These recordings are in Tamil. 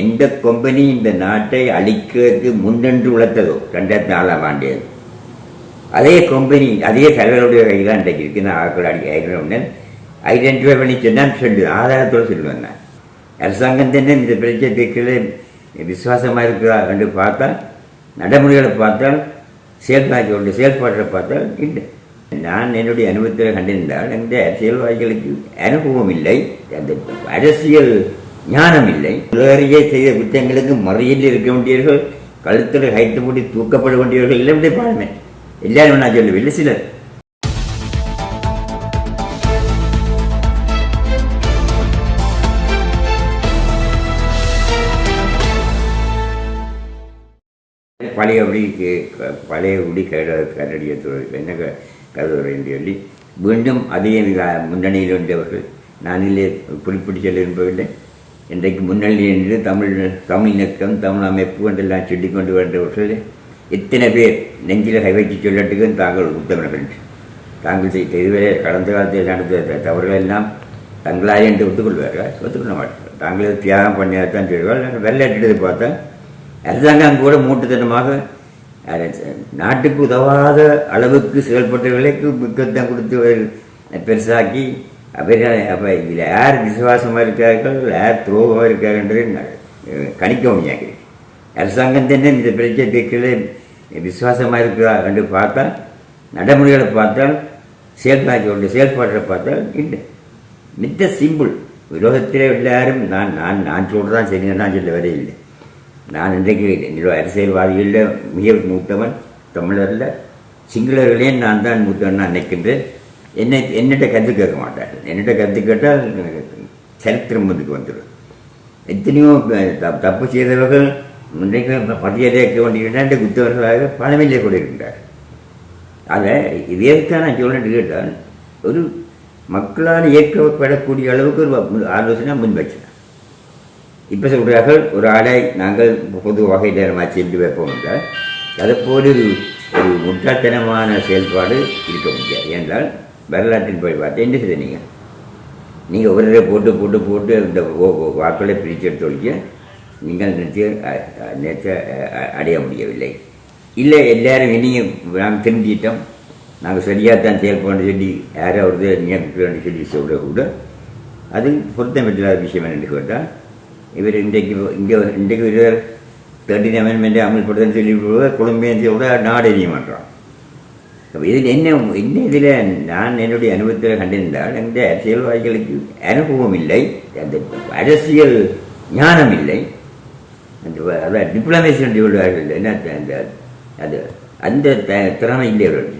எந்த கம்பெனி இந்த நாட்டை அழிக்கிறதுக்கு முன்னென்று உழைத்ததோ ரெண்டாயிரத்தி நாலாம் ஆண்டு அதே கம்பெனி அதே தலைவருடைய கையில் இன்றைக்கு இருக்குன்னு ஆக்கள் அடி ஐடென்டிஃபை ஐடென்டிஃபை பண்ணி சொன்னான்னு சொல்லி ஆதாரத்தோடு சொல்லுவேன் நான் அரசாங்கம் தானே இந்த பிரச்சனை விசுவாசமாக இருக்கிறா என்று பார்த்தால் நடைமுறைகளை பார்த்தால் செயல்பாடு செயல்பாட்டை பார்த்தால் இல்லை. நான் என்னுடைய அனுபவத்தில் கண்டிருந்தால் இந்த அரசியல்வாதிகளுக்கு அனுபவம் இல்லை. அந்த அரசியல் ஞானம் இல்லை உலகறியே செய்த குற்றங்களுக்கு மறியல் இருக்க வேண்டியவர்கள் கழுத்தில் கைத்து மூடி தூக்கப்பட வேண்டியவர்கள் இல்லை பாருமே எல்லாரும் நான் சொல்லவில்லை சிலர். பழையபடி க- பழையபடி கட கரடிய தொழில் என்ன க- என்று சொல்லி மீண்டும் அதிக மிக- முன்னணியில் இருந்தவர்கள் நானிலே குறிப்பிட்டு சொல்ல விரும்பவில்லை. இன்றைக்கு முன்னணி என்று தமிழ் தமிழ் இணக்கம் தமிழ் அமைப்பு என்றெல்லாம் சொல்லிக்கொண்டு வந்தவர்கள் எத்தனை பேர் நெஞ்சில் கை வைத்து தாங்கள் உத்தமர்கள். தாங்கள் செய்த இதுவரை கடந்த காலத்தில் நடந்த தவறுகள் எல்லாம் தங்களாக என்று ஒத்துக்கொள்வார்கள். ஒத்துக்கொள்ள மாட்டார்கள். தாங்களே தியாகம் பண்ணியாதான் சொல்வார்கள். வெள்ளாட்டு பார்த்தா அரசாங்கம் கூட மூட்டுத்தனமாக நாட்டுக்கு உதவாத அளவுக்கு செயல்பட்டவர்களுக்கு முக்கியத்துவம் கொடுத்து பெருசாக்கி அப்போ அப்போ இதில் யார் விசுவாசமாக இருக்கிறார்கள் யார் துரோகமாக இருக்காருன்றது கணிக்க முடியாது அரசாங்கம் தானே இந்த பிரச்சனை விசுவாசமாக இருக்கிறா என்று பார்த்தால் நடைமுறைகளை பார்த்தால் செயல்பாட்டோட செயல்பாட்டை பார்த்தால் இல்லை. மித்த சிம்பிள். விரோதத்தில் எல்லாரும் நான் நான் நான் சொல்கிறதான் சரி நான் சொல்ல வரே இல்லை. நான் இன்றைக்கு என்னோட அரசியல்வாதிகளில் மிக மூத்தவன் தமிழரில் சிங்களர்களையும் நான் தான் மூத்தவன் நான் நினைக்கின்றேன். என்னை என்னிட்ட கருத்து கேட்க மாட்டார். என்னிட்ட கருத்து கேட்டால் சரித்திரம் முன்னுக்கு வந்துடும். எத்தனையோ தப்பு செய்தவர்கள் இன்றைக்கு மரியாதைக்க வேண்டிய குத்தவர்களாக பணமில்லை கூட இருக்கின்றார். அதை இதற்காக நான் சொல்லிட்டு கேட்டால் ஒரு மக்களால் ஏற்கப்படக்கூடிய அளவுக்கு ஒரு ஆலோசனை முன் இப்போ சொல்கிறார்கள் ஒரு ஆளை நாங்கள் பொது வகை நேரமாக சென்று வைப்போம் என்றால் அதுபோல் ஒரு ஒரு முட்டாள்தனமான செயல்பாடு இருக்க முடியாது. என்றால் வரலாற்றில் போய் பார்த்தா என்ன செய்த நீங்கள் நீங்கள் ஒரு போட்டு போட்டு போட்டு இந்த வாக்களை பிரித்து எடுத்து ஒழிக்க நீங்கள் நினைச்சு அ- அடைய முடியவில்லை. இல்லை எல்லாரும் இனியும் நாம் தெரிஞ்சிட்டோம் நாங்கள் சரியாக தான் செயல்பட சொல்லி யாராவது நியமிக்கிறோன்னு சொல்லி சொல்ல கூட அது பொருத்தமில்லாத விஷயம் என்னென்னு கேட்டால் இவர் இன்றைக்கு இங்கே இன்றைக்கு இவர் தேர்ட்டின் அமெண்ட்மெண்ட்டை அமல்படுத்தன்னு சொல்லி கொழும்பியன் கூட நாடு நீதிமன்றம் அப்ப இதில் என்ன என்ன இதில் நான் என்னுடைய அனுபவத்தில் கண்டிருந்தால் இந்த அரசியல்வாதிகளுக்கு அனுபவம் இல்லை அந்த அரசியல் ஞானம் இல்லை அந்த அதான் டிப்ளமேசி சொல்வார்கள் என்ன அந்த அது அந்த த- திறமை இல்லை அவர்களுக்கு.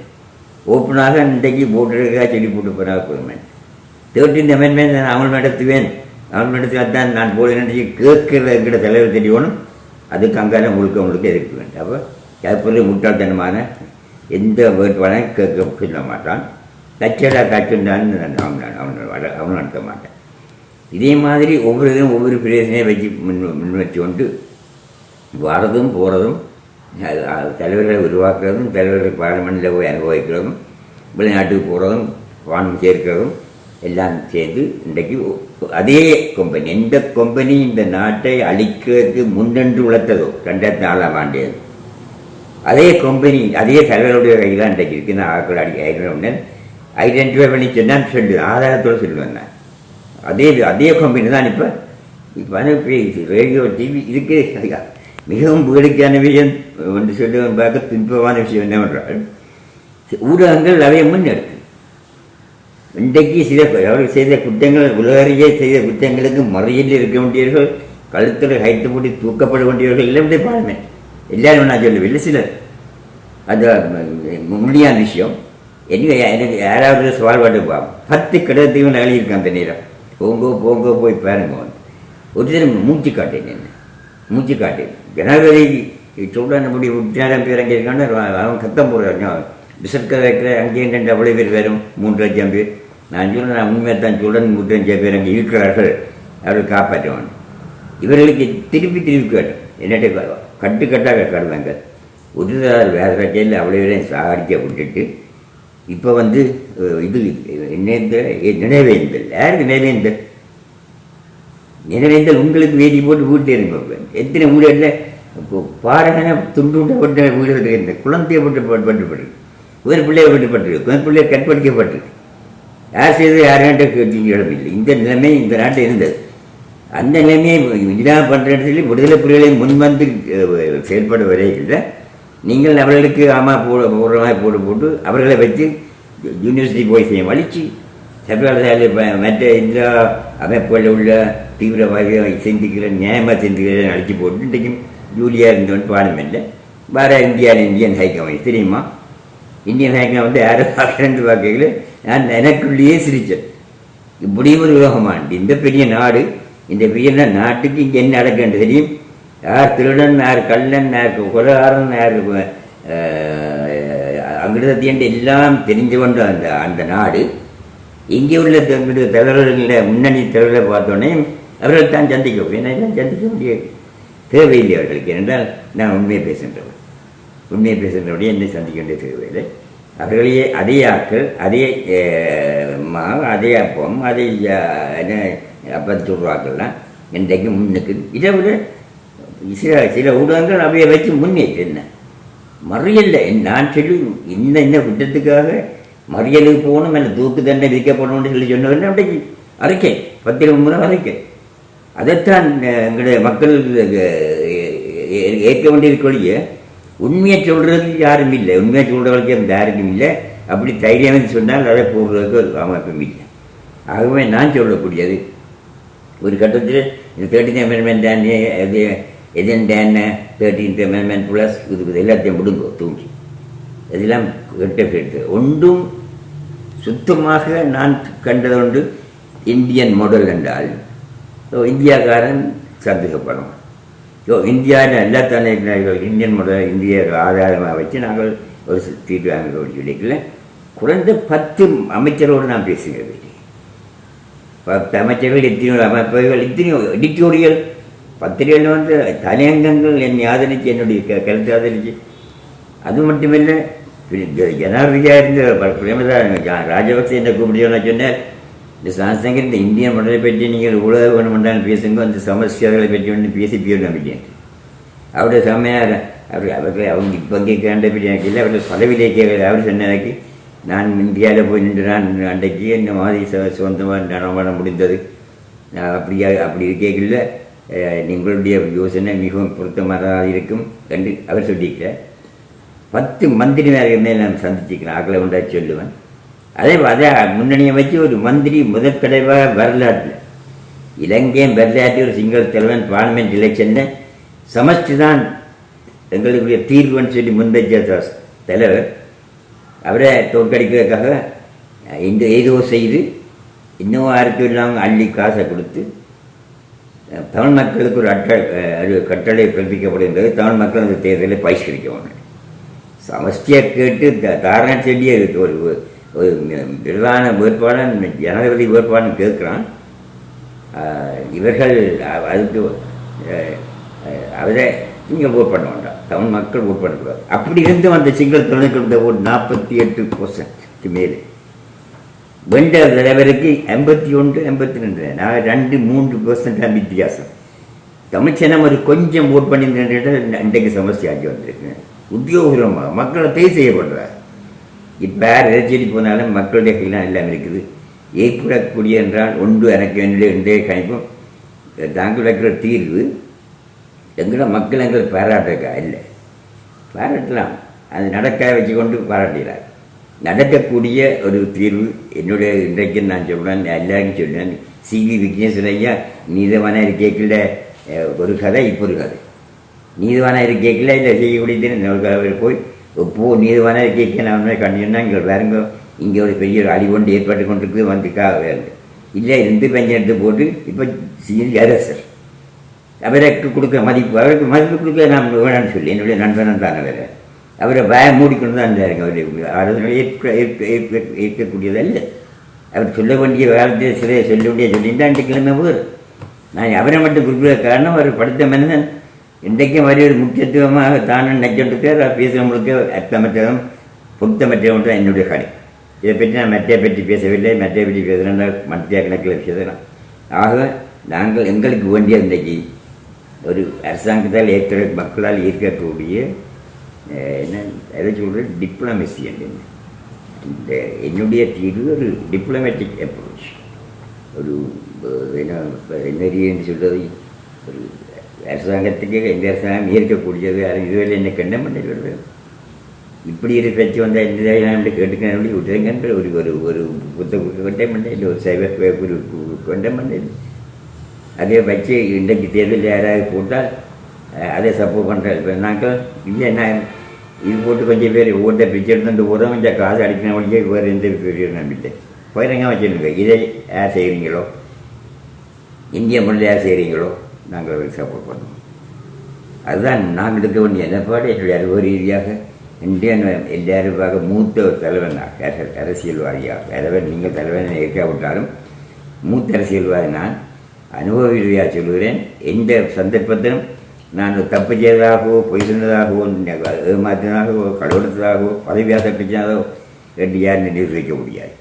ஓப்பனாக இன்றைக்கு போட்டுருக்கா செடி போட்டு போனால் போதுமே. தேர்ட்டின் அமெண்ட்மெண்ட் நான் அமல் நடத்துவேன். அமல் நடத்துவேன் தான் நான் போடுறேன் கேட்கிற என்கிற தலைவர் தெரியணும் அதுக்கு அங்கால முழுக்க முழுக்க இருக்க வேண்டும். அப்போ அதுபோல முட்டாள்தனமான எந்த வேட்பாளரும் கேட்க சொல்ல மாட்டான். தச்சடா காய்ச்சுண்டான்னு அவன் அவன் வள- அவன் நடத்த மாட்டான். இதே மாதிரி ஒவ்வொரு இதுவும் ஒவ்வொரு பிரதேசனையும் வச்சு முன் முன் வச்சு கொண்டு வரதும் போகிறதும் தலைவர்களை உருவாக்குறதும் தலைவர்கள் பார்லிமெண்ட்டில் போய் அனுபவிக்கிறதும் வெளிநாட்டுக்கு போகிறதும் வானம் சேர்க்கிறதும் எல்லாம் சேர்ந்து இன்றைக்கு அதே கம்பெனி எந்த கம்பெனி இந்த நாட்டை அழிக்கிறதுக்கு முன்னென்று உழைத்ததோ ரெண்டாயிரத்தி நாலாம் ஆண்டு அதே கம்பெனி அதே தலைவருடைய கையில் தான் இன்றைக்கு இருக்குது நான் ஆக்கள் அடி ஐடென்டிஃபை பண்ணி சொன்னான்னு சொல்லி ஆதாரத்தோடு சொல்லுவேன் நான் அதே அதே கம்பெனி தான் இப்போ. இப்போ ரேடியோ டிவி இருக்கே மிகவும் வேடிக்கையான விஷயம். என்று சொல்லுவேன் பார்க்க துன்பமான விஷயம் என்னவென்றால் ஊடகங்கள் அவைய முன்னெடுத்து. இன்றைக்கு சில அவர்கள் செய்த குற்றங்கள் உலகறியே செய்த குற்றங்களுக்கு மறியல் இருக்க வேண்டியவர்கள் கழுத்தில் கைத்து போட்டு தூக்கப்பட வேண்டியவர்கள் இல்லை பாருமே எல்லாரும் நான் சொல்லவில்லை சிலர். அது முடியாத விஷயம். என்ன எனக்கு யாராவது சவால் பாட்டு பா பத்து கடத்தையும் எழுதியிருக்கேன் அந்த நேரம். போங்கோ போங்கோ போய் பாருங்க ஒரு தினம் மூச்சு காட்டேன் என்ன? மூச்சு காட்டேன். ஜனாதிபதி சொல்ல நம்முடைய உத்தியாரம் பேர் அங்கே இருக்கான்னு அவன் கத்தம் போடுறான். விசர்க்க வைக்கிற அங்கேயும் ரெண்டு அவ்வளோ பேர் வரும். மூன்று லட்சம் பேர். நான் சொல்ல நான் உண்மையை தான் சொல்கிறேன் மூன்று லட்சம் பேர் அங்கே இருக்கிறார்கள். அவர்கள் காப்பாற்றுவான். இவர்களுக்கு திருப்பி திருப்பி கேட்டோம். என்னட்ட கட்டுக்கட்டாக கட்டாக கருதாங்க வேறு வேற அவ்வளோ சாகடிக்க விட்டுட்டு இப்போ வந்து இது நினைந்த நினைவேந்தல். யாருக்கு நினைவேந்தல்? நினைவேந்தல் உங்களுக்கு வேதி போட்டு வீட்டு இருங்க எத்தனை வீடுகளில் பாறையான துண்டு துண்டப்பட்ட வீடுகள் இந்த குழந்தைய பட்டு பட்டுப்பட்டு ஒரு பிள்ளையை விட்டுப்பட்டிருக்கு ஒரு பிள்ளையை கற்பழிக்கப்பட்டிருக்கு யார் செய்து யார்கிட்ட கேட்டீங்க இல்லை இந்த நிலைமை இந்த நாட்டில் இருந்தது. அந்த நிலைமையை இதெல்லாம் பண்ணுற இடத்துல விடுதலை புலிகளை முன்வந்து அஹ், செயல்பட வரையில் நீங்கள் அவர்களுக்கு ஆமாம் போட பூர்வமாக போட்டு போட்டு அவர்களை வச்சு யூனிவர்சிட்டி போய் செய்ய வலிச்சு. சர்வகலாசாலை மற்ற இந்த அமைப்புகளில் உள்ள தீவிரவாதிகளை சிந்திக்கிற நியாயமாக சிந்திக்கிற அடிச்சு போட்டு இன்றைக்கும் ஜூலியா இருந்தவன் பாடம் இல்லை வேற இந்தியாவில் இந்தியன் ஹைக்கமாய் தெரியுமா? இந்தியன் ஹைக்கம் வந்து யாரும் பார்க்குறேன்னு பார்க்கல நான் எனக்குள்ளேயே சிரித்தேன் இப்படி ஒரு உலகமாண்டு இந்த பெரிய நாடு இந்த பெரிய நாட்டுக்கு இங்கே என்ன நடக்குன்னு தெரியும்? யார் திருடன் யார் கள்ளன் யார் கொலகாரன் யார் அங்கிருந்தத்தியண்டு எல்லாம் தெரிஞ்சு கொண்ட அந்த அந்த நாடு இங்கே உள்ள தங்களுடைய தலைவர்களில் முன்னணி தலைவர்களை பார்த்தோன்னே அவர்கள் தான் சந்திக்க ஏன்னா எல்லாம் சந்திக்க முடியாது தேவையில்லை அவர்களுக்கு. ஏனென்றால் நான் உண்மையை பேசுகின்றவர் உண்மையை பேசுகின்றபடியே என்னை சந்திக்க வேண்டிய தேவையில்லை. அவர்களையே அதே ஆட்கள் அதே மா அதே அப்பம் அதே என்ன அப்பத்து சொல்கிறாக்கள்லாம் இன்றைக்கு முன்னுக்கு இதை விட சில சில ஊடகங்கள் அவையை வச்சு முன்னேற்று என்ன? மறியல்ல. நான் சொல்லி இந்த இந்த குற்றத்துக்காக மறியலுக்கு போகணும் இல்லை தூக்கு தண்டை விதிக்கப்படணும்னு சொல்லி சொன்னவர்கள் அன்றைக்கு அறிக்கை பத்திரம் முறை அறிக்கை. அதைத்தான் எங்களுடைய மக்கள் ஏற்க வேண்டியிருக்கொழிய உண்மையை சொல்கிறது யாரும் இல்லை. உண்மையை சொல்றவர்களுக்கு அந்த யாருக்கும் இல்லை. அப்படி தைரியம் சொன்னால் அதை போடுறதுக்கு ஒரு அமைப்பும் இல்லை. ஆகவே நான் சொல்லக்கூடியது ஒரு கட்டத்தில் இந்த தேர்ட்டி அமெண்ட்மெண்ட் தானே அது என்ன தேர்ட்டீன்த் அமெண்ட்மெண்ட் ப்ளஸ் இது இது எல்லாத்தையும் விடுங்கோ தூங்கி இதெல்லாம் கெட்ட கெடுத்து ஒன்றும் சுத்தமாக நான் கண்டது ஒன்று இந்தியன் மாடல் என்றால் ஸோ இந்தியாக்காரன் சந்தேகப்படும். ஸோ இந்தியாவில் எல்லா தானே இந்தியன் மாடல் இந்திய ஆதாரமாக வச்சு நாங்கள் ஒரு தீர்வு அமைக்க சொல்லிக்கல குறைந்த பத்து அமைச்சரோடு நான் பேசுகிறது பத்து அமைச்சர்கள் எத்தனையோ அமைப்புகள் எத்தனையோ எடிட்டோரியல் பத்திரிகையில் வந்து தலையங்கங்கள் என்னை ஆதரிச்சு என்னுடைய க- கருத்தை ஆதரிச்சு. அது மட்டுமில்லை ஜனாதிபதியாக இருந்த பிரேமதா ராஜபக்சே என்ன கூப்பிடுவோம்னு சொன்னார். சொன்னேன் இந்த சாசங்கர் இந்த இந்திய மண்டலை பற்றி நீங்கள் உலக வேணுமென்றாலும் பேசுங்க அந்த சமஸ்கிருதங்களை பற்றி ஒன்று பேசி பேர் நம்பிட்டேன். அவருடைய சமையல் அவர் அவர்கள் அவங்க இப்போ அங்கே பற்றி எனக்கு இல்லை அவர்கள் பதவியிலே கேட்கல. அவர் சொன்னதுக்கு நான் இந்தியாவில் போய் நின்று நான் அன்றைக்கு இந்த மாதிரி சொந்தமாக சுதந்திரமாக நடமாட முடிந்தது. நான் அப்படியா அப்படி இருக்கல நீங்களுடைய யோசனை மிகவும் பொருத்தமானதாக இருக்கும் என்று அவர் சொல்லியிருக்கிறார். பத்து மந்திரிமார் இருந்தால் நான் சந்திச்சுக்கிறேன் ஆக்களை உண்டா சொல்லுவேன். அதே அதே முன்னணியை வச்சு ஒரு மந்திரி முதல் தடவாக வரலாற்றில். இலங்கையின் வரலாற்றில் ஒரு சிங்கள தலைவன் பார்லிமெண்ட் எலெக்ஷனில் சமஸ்டி தான் எங்களுக்குரிய தீர்வுன்னு சொல்லி முன்வைச்ச தலைவர் அவரை தோற்கடிக்கிறதுக்காக இந்த ஏதோ செய்து இன்னும் யாருக்கும் இல்லாமல் அள்ளி காசை கொடுத்து தமிழ் மக்களுக்கு ஒரு அட்ட அது கட்டளை பிறப்பிக்கப்படுகின்றது. தமிழ் மக்கள் அந்த தேர்தலை பகிஷ்கரிக்க வேண்டும் சமஷ்டியை கேட்டு த- தாரண செடியை ஒரு ஒரு பிரதான வேட்பாளன் ஜனாதிபதி வேட்பாளன் கேட்குறான். இவர்கள் அதுக்கு அவரை நீங்கள் ஓட் பண்ண வேண்டாம். தமிழ் மக்கள் ஓட் பண்ணக்கூடாது. அப்படி இருந்து அந்த சிங்கள தொழில்நுட்ப ஓட் நாற்பத்தி எட்டு பர்சன்ட்க்கு மேலே. வென்ற தலைவருக்கு எண்பத்தி ஒன்று எண்பத்தி ரெண்டு. நான் ரெண்டு மூன்று பர்சன்ட் தான் வித்தியாசம். தமிழ்ச்சனம் ஒரு கொஞ்சம் ஓட் பண்ணியிருந்த இன்றைக்கு சமஸ்தி ஆட்சி வந்திருக்கு. உத்தியோகபூர்வமாக மக்களை தேய் செய்யப்படுறார். இப்போ யார் எதை போனாலும் மக்களுடைய கையெல்லாம் எல்லாம் இருக்குது. ஏற்படக்கூடிய என்றால் ஒன்று எனக்கு என்னுடைய இன்றைய கணிப்பும். தாங்கள் வைக்கிற தீர்வு எங்களோட மக்கள் எங்களை பாராட்டுக்கா இல்லை. பாராட்டலாம். அது நடக்க வச்சு கொண்டு பாராட்டுகிறார். நடக்கக்கூடிய ஒரு தீர்வு என்னுடைய இன்றைக்கு நான் சொல்வேன் எல்லாருக்கும் சொல்றேன். சிவி விக்னேஸ்வரையா ஐயா நீதவான இருக்கைக்குள்ள ஒரு கதை இப்போ ஒரு கதை. நீதவான இருக்கைக்குள்ள இல்லை செய்யக்கூடிய இன்னொரு கதை போய் இப்போ நீதவான இருக்கைக்கு நான் கண்டிப்பாக இங்கே வேறுங்க இங்கே ஒரு பெரிய ஒரு அழிவொண்டு ஏற்பட்டு கொண்டிருக்கு வந்துக்காக வேறு. இல்லை இருந்து பெஞ்சம் எடுத்து போட்டு இப்போ சிஎல் அரசர் அவருக்கு கொடுக்குற மதிப்பு அவருக்கு மதிப்பு கொடுக்க நான் வேணான்னு சொல்லி என்னுடைய நண்பன் தானே வேறு. அவரை பயம் மூடிக்கொண்டு தான் இருந்தாருங்க அவர் ஆலோசனை ஏற்க ஏற்க ஏற்க ஏற்கக்கூடியதல்ல. அவர் சொல்ல வேண்டிய காலத்தில் சில சொல்ல வேண்டிய சொல்லிட்டு அன்றைக்கு கிழமை போர். நான் அவரை மட்டும் குறிப்பிட காரணம் அவர் படித்த மனிதன். இன்றைக்கும் வரி ஒரு முக்கியத்துவமாக தானும் நினைச்சிருக்கார் பேசுகிறவங்களுக்கு அர்த்தமற்றதும் பொருத்தமற்றவங்க தான் என்னுடைய கடை இதை பற்றி நான் மற்றையை பற்றி பேசவில்லை. மெட்டையை பற்றி பேசுகிறேன் மற்ற கணக்கில் பேசுகிறேன். ஆக நாங்கள் எங்களுக்கு வேண்டிய இன்றைக்கு ஒரு அரசாங்கத்தால் ஏற்க மக்களால் ஈர்க்கக்கூடிய என்ன எதை சொல்கிறது டிப்ளமசி அப்படின்னு இந்த என்னுடைய தீர்வு ஒரு டிப்ளமேட்டிக் அப்ரோச் ஒரு அஹ், என்ன என்ன ரீதின்னு சொல்கிறது ஒரு அரசாங்கத்துக்கு எந்த அரசாங்கம் ஈர்க்கக்கூடியது யாரும் இதுவரை என்ன கண்டம் பண்ணிடுறது இப்படி ஒரு பிரச்சனை வந்தால் எந்த நான் கேட்டுக்கணும் விட்டுருங்கன்ற ஒரு ஒரு ஒரு புத்த கண்டம் பண்ண இல்லை ஒரு சைவ ஒரு கண்டம் பண்ண அதே வச்சு இன்றைக்கு தேர்தல் யாராவது போட்டால் அதே சப்போர்ட் பண்ணுறேன் இப்போ நாங்கள் இது என்ன இது போட்டு கொஞ்சம் பேர் ஓட்டை பிச்சை எடுத்துட்டு போகிறோம் கொஞ்சம் காசு அடிக்கிற வழியே வேறு எந்த பெரிய நம்பிட்டு பயிரங்க வச்சுருங்க இதை யார் செய்கிறீங்களோ இந்திய மொழியில் யார் செய்கிறீங்களோ நாங்கள் அவருக்கு சப்போர்ட் பண்ணுவோம் அதுதான் நான் எடுக்க வேண்டிய நிலப்பாடு என்னுடைய அனுபவ ரீதியாக இந்தியன் எல்லாருக்காக மூத்த ஒரு தலைவனாக அரசியல்வாதியாக தலைவன் நீங்கள் தலைவன் ஏற்காவிட்டாலும் மூத்த அரசியல்வாதி நான் அனுபவ ரீதியாக சொல்கிறேன் எந்த சந்தர்ப்பத்திலும் நான் தப்பு செய்ததாகவோ பொய் சொன்னதாகவோ ஏமாற்றினதாகவோ கடவுளத்ததாகவோ பதவியாக தப்பிச்சதாகவோ என்று யார் நிரூபிக்க முடியாது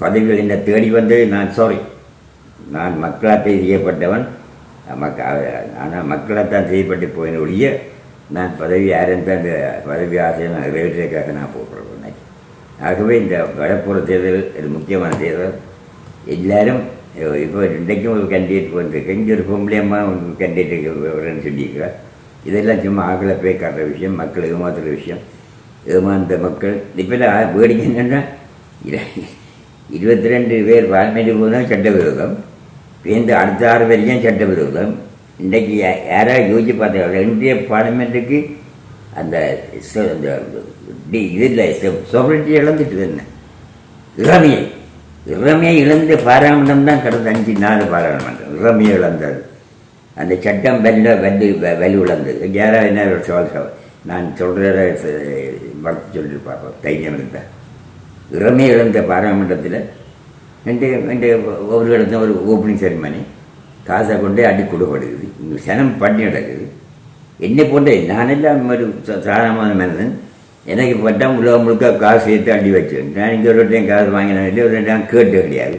பதவிகள் என்னை தேடி வந்தது நான் சாரி நான் மக்களாத்தை செய்யப்பட்டவன் மக்க ஆனால் மக்களாத்தான் செய்யப்பட்டு போயின ஒழிய நான் பதவி யாருன்னு அந்த பதவி ஆசையை நான் நிறைவேற்றதுக்காக நான் போகிறேன் ஆகவே இந்த வடப்புற தேர்தல் இது முக்கியமான தேர்தல் எல்லாரும் இப்போ இன்றைக்கும் ஒரு கேண்டிடேட் வந்திருக்கு இங்கே ஒரு பொம்பளையம்மா ஒரு கேண்டிடேட் வரேன்னு சொல்லியிருக்கிறார் இதெல்லாம் சும்மா ஆக்களை போய் காட்டுற விஷயம் மக்கள் ஏமாத்துகிற விஷயம். ஏமாந்த மக்கள் இப்போல்லாம் வேடிக்கை என்னென்னா இருபத்தி ரெண்டு பேர் பார்லிமெண்ட் போதும் சட்டவிரோதம் சேர்ந்து அடுத்த ஆறு வரைக்கும் சட்டவிரோதம் இன்றைக்கு யாராவது யோசிச்சு பார்த்தா இந்திய பார்லிமெண்ட்டுக்கு அந்த ச- அந்த டி- இதில் சொவரிட்டி இழந்துட்டு என்ன? இளமையை விரமே இழந்து பாராளுமன்றம் தான் கடந்த அஞ்சு நாலு பாராளுமன்றம் இளமையை இழந்தது. அந்த சட்டம் வெல்ல வெல்லு வெ- வலு இழந்தது யாராவது என்ன சவால் நான் சொல்கிறத வளர்த்து சொல்லிட்டு பார்ப்போம். தைரியம் இருந்தால் இளமை இழந்த பாராளுமன்றத்தில் ரெண்டு ரெண்டு ஒரு இடத்துல ஒரு ஓப்பனிங் செரிமனி காசை கொண்டு அடி கொடுக்கப்படுது சனம் பண்ணி நடக்குது. என்னை போன்ற நானெல்லாம் ஒரு சாதாரணமான மனிதன். எனக்கு பட்டம் உலகம் முழுக்க காசு சேர்த்து அடி வச்சேன் நான் இங்கே ஒரு ரெண்டையும் காசு வாங்கினேன். இல்லை ஒரு டைம் கேட்டு கிடையாது.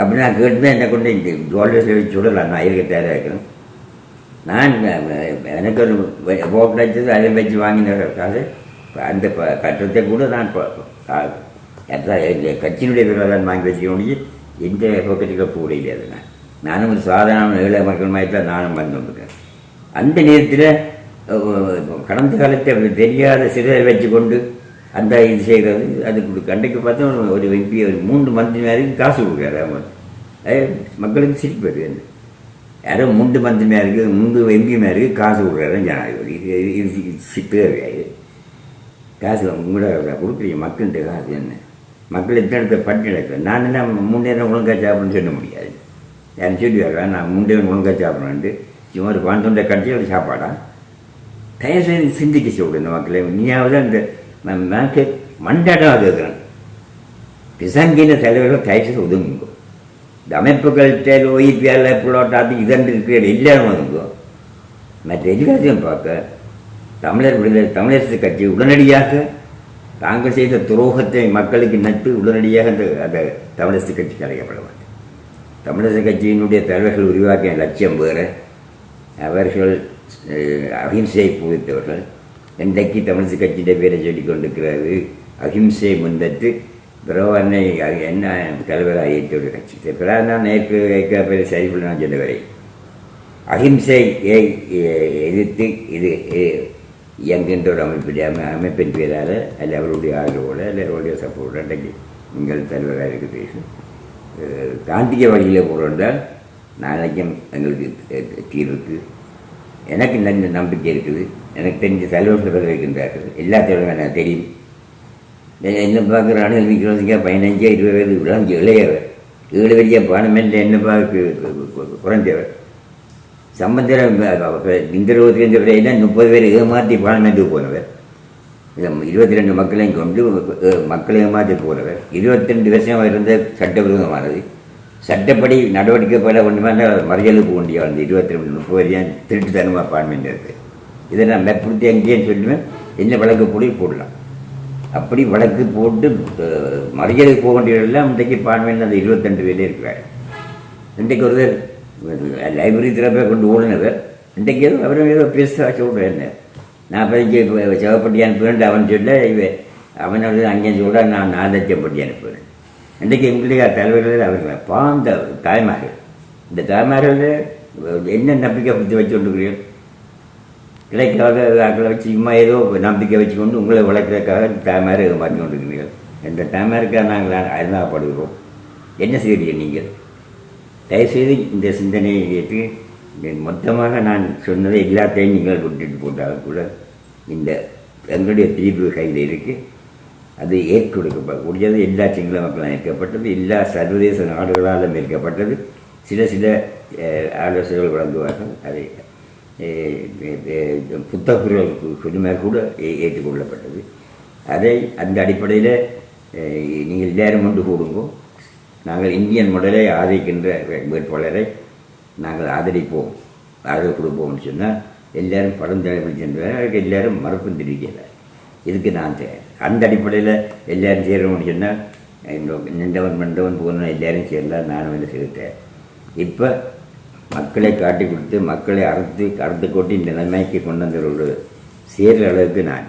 அப்படி நான் கேட்டு என்ன என்னை கொண்டு இந்த ஜுவல்லர்ஸில் வச்சு சுடலாம் நான் இருக்க தயாராக இருக்கிறேன். நான் எனக்கு ஒரு போக்கு வச்சது அதை வச்சு வாங்கின காசு. அந்த கட்டத்தை கூட நான் கட்சியினுடைய பேரில் தான் வாங்கி வச்சுக்க முடிஞ்சு எந்த பாக்கெட்டுக்கு கூட இல்லை அது நான். நானும் ஒரு சாதாரண ஏழை மக்கள் மாதிரி தான் நானும் வந்து வந்திருக்கேன் அந்த நேரத்தில் கடந்த காலத்தை தெரியாத சிலரை வச்சு கொண்டு அந்த இது செய்கிறது. அது கொடு- அன்றைக்கு பார்த்தா ஒரு- எம்பி ஒரு மூன்று மந்திரி மேருக்கு காசு கொடுக்குறாரு அவங்க அது மக்களுக்கு சிரிப்பு வருது என்ன? யாரோ மூன்று மந்திரி மேருக்கு மூன்று எம்பி மேருக்கு காசு கொடுக்குறாரு ஜனாதிபதி. இது இது இது கிடையாது காசு உங்களோட கொடுக்குறீங்க மக்கள்கிட்ட காசு என்ன? மக்கள் எத்தனை இடத்த பட்டி நடக்குது நான் என்ன மூணு நேரம் ஒழுங்காக சாப்பிடணும்னு சொல்ல முடியாது. யாரும் சொல்லி வருவேன் நான் மூணு நேரம் ஒழுங்காக சாப்பிட்றேன்ட்டு. சும்மா ஒரு பன்னெண்டு கட்டி ஒரு தயவுசெய்து சிந்திக்க சொல்லுங்க இந்த மக்களை நீயாவது அந்த மேக்கு மண்டாட்டம் கேட்குறேன் பிசங்கின தலைவர்கள் தயவுசெய்து ஒதுங்குங்க. இந்த அமைப்புகள்கிட்ட ஓய்பியால் புலோட்டாத்து இதன்று இருக்கிற எல்லாரும் ஒதுங்கோ மற்ற எல்லாத்தையும் பார்க்க தமிழர் விடுதலை தமிழரசு கட்சி உடனடியாக தாங்கள் செய்த துரோகத்தை மக்களுக்கு நட்டு உடனடியாக அந்த அந்த தமிழரசு கட்சி கலைக்கப்படுவாங்க தமிழரசு கட்சியினுடைய தலைவர்கள் உருவாக்கிய லட்சியம் வேறு. அவர்கள் அகிம்சையை புகுத்தவர்கள். இன்றைக்கு தமிழ்ச்சி கட்சியிட பேரை சொல்லி கொண்டிருக்கிறது. அகிம்சை முந்தத்து பிரவனை என்ன தலைவராக ஏற்றோட கட்சி? பிறகு நான் நேற்று ஏற்க பேர் சரிபுள்ள நான் சொல்ல வரை அகிம்சையை எதிர்த்து இது இயங்குகின்ற ஒரு அமைப்பின் அமைப்பின் பேரால் அல்ல அவருடைய ஆதரவோடு அல்ல அவருடைய சப்போர்ட் அன்றைக்கு எங்கள் தலைவராக இருக்குது அஹ் காந்திய வழியில் போகிறோம்னால் நாளைக்கும் எங்களுக்கு தீர்வுக்கு எனக்கு நல்ல நம்பிக்கை இருக்குது. எனக்கு தெரிஞ்ச தலைவர்கள் இருக்கின்றார்கள் எல்லா தலைவரும் எனக்கு தெரியும். என்ன- என்ன பார்க்குற அணுகல் நிற்கிறதுங்க பதினஞ்சா இருபது வயது விளங்கி இளையவர். ஏழு வழியாக பணமென்ற என்ன பார்க்க குறைஞ்சவர் சம்பந்தர இந்த இருபத்தஞ்சு வரையில முப்பது பேர் ஏமாற்றி பணம் போனவர். இருபத்தி ரெண்டு மக்களையும் கொண்டு மக்களை ஏமாற்றி போனவர். இருபத்தி ரெண்டு வருஷம் இருந்த சட்டவிரோதமானது. சட்டப்படி நடவடிக்கை பெற ஒன்றுமே மறியலுக்கு வேண்டிய அந்த இருபத்தி ரெண்டு முப்பது வரையும் திருட்டுத்தனமாக பான்மைன்னு இருக்குது இதை நான் மேற்படுத்தி எங்கேயும் சொல்லுவேன். என்ன வழக்கு போடி போடலாம். அப்படி வழக்கு போட்டு மறியலுக்கு போக வேண்டியவர்கள்லாம் இன்றைக்கு பான்மையில் அந்த இருபத்தெண்டு பேரே இருக்கிறார். இன்றைக்கு ஒருவர் லைப்ரரி திறப்பை கொண்டு ஓடினவர். இன்றைக்கு ஏதோ அவரும் ஏதோ பேச சொல்கிறேன் நான் பதிஞ்சு சிவப்பட்டி அனுப்புவேன் அவன் சொல்ல இவ அவன் வந்து அங்கே சொல்ல நான் நாதச்சப்பட்டி அனுப்புவேன் இன்றைக்கு எங்களுடைய தலைவர்கள் அவர்கள் பாந்த தாய்மார்கள். இந்த தாய்மார்கள் என்ன நம்பிக்கை புத்தி வச்சு கொண்டுக்கிறீர்கள் கிடைக்காத ஆக்களை வச்சு சும்மா ஏதோ நம்பிக்கை வச்சுக்கொண்டு உங்களை வளர்க்கறதுக்காக தாய்மாரை பார்த்து கொண்டிருக்கிறீர்கள் இந்த தாய்மாருக்காக நாங்கள் அருந்தாப்படுகிறோம் என்ன செய்கிறீங்க நீங்கள்? தயவுசெய்து இந்த சிந்தனையை ஏற்று மொத்தமாக நான் சொன்னதை எல்லாத்தையும் நீங்கள் விட்டுட்டு போட்டாலும் கூட இந்த எங்களுடைய தீர்வு கையில் இருக்குது அது ஏற்கொடுக்கப்படக்கூடியது எல்லா சிங்கள மக்களால் ஏற்கப்பட்டது. எல்லா சர்வதேச நாடுகளாலும் ஏற்கப்பட்டது. சில சில ஆலோசனைகள் வழங்குவார்கள். அதை புத்தகங்கள் குழுமை கூட ஏற்றுக்கொள்ளப்பட்டது. அதை அந்த அடிப்படையில் நீங்கள் எல்லாரும் கொண்டு கூடுங்கோ. நாங்கள் இந்தியன் முடலை ஆதரிக்கின்ற வேட்பாளரை நாங்கள் ஆதரிப்போம் ஆதரவு கொடுப்போம்னு சொன்னால் எல்லாரும் பழந்தலைமை சென்றார் அதுக்கு எல்லாரும் மறுப்பும் தெரிவிக்கிறார் இதுக்கு நான் தேவை. அந்த அடிப்படையில் எல்லோரும் சேரணும்னு சொன்னால் நின்றவன் மண்டவன் போகணும் எல்லோரும் சேரலாம் நானும் வந்து சேர்த்தேன் இப்போ மக்களை காட்டி கொடுத்து மக்களை அறுத்து அறுத்து கொட்டி இந்த நிலைமைக்கு கொண்டு வந்த ஒரு அளவுக்கு நான்